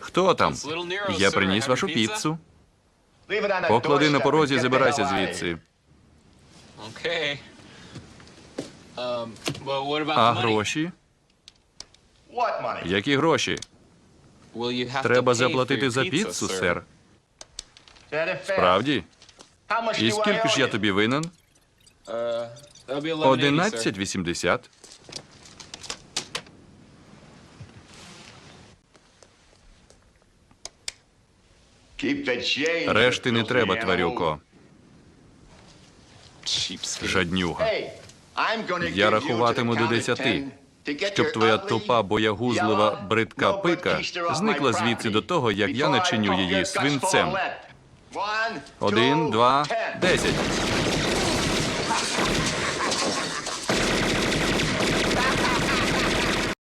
Хто там? Я приніс вашу піцу. Поклади на порозі, забирайся звідси. Okay. Um, А гроші? Які гроші? Треба заплатити за піцу, сер. Правді? І скільки ж я тобі винен? Uh, that'll 11.80, Решти не треба, тварюко. Жаднюга. Я рахуватиму до десяти, щоб твоя тупа, боягузлива, бридка пика зникла звідси до того, як я начиню її свинцем. Один, два, десять.